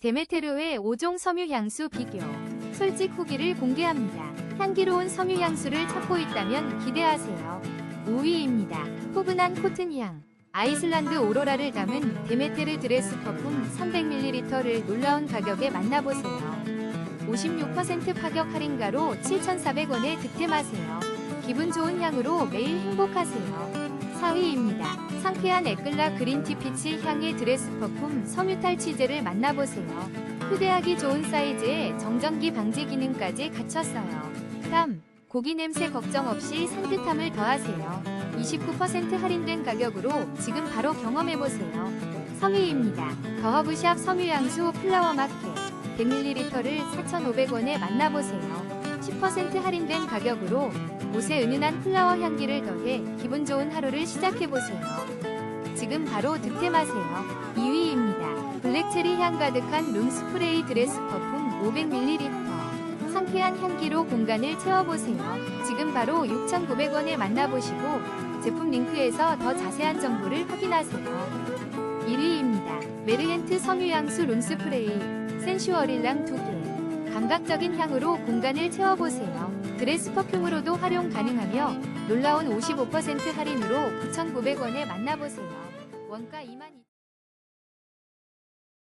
데메테르의 5종 섬유 향수 비교. 솔직 후기를 공개합니다. 향기로운 섬유 향수를 찾고 있다면 기대하세요. 5위입니다. 포근한 코튼향. 아이슬란드 오로라를 담은 데메테르 드레스 퍼퓸 300ml를 놀라운 가격에 만나보세요. 56% 파격 할인가로 7,400원에 득템하세요. 기분 좋은 향으로 매일 행복하세요. 4위입니다. 상쾌한 에클라 그린티 피치 향의 드레스 퍼퓸 섬유탈 치제를 만나보세요. 휴대하기 좋은 사이즈에 정전기 방지 기능까지 갖췄어요. 3. 고기 냄새 걱정 없이 산뜻함을 더하세요. 29% 할인된 가격으로 지금 바로 경험해보세요. 3위입니다. 더허브샵 섬유향수 플라워 마켓 100ml를 4,500원에 만나보세요. 10% 할인된 가격으로 옷에 은은한 플라워 향기를 더해 기분 좋은 하루를 시작해보세요. 지금 바로 득템하세요. 2위입니다. 블랙체리 향 가득한 룸스프레이 드레스 퍼퓸 500ml. 상쾌한 향기로 공간을 채워보세요. 지금 바로 6,900원에 만나보시고 제품 링크에서 더 자세한 정보를 확인하세요. 1위입니다. 메르헨트 섬유향수 룸스프레이 센슈어릴랑 2개. 감각적인 향으로 공간을 채워보세요. 드레스 퍼퓸으로도 활용 가능하며 놀라운 55% 할인으로 9,900원에 만나보세요. 원가 22,000원.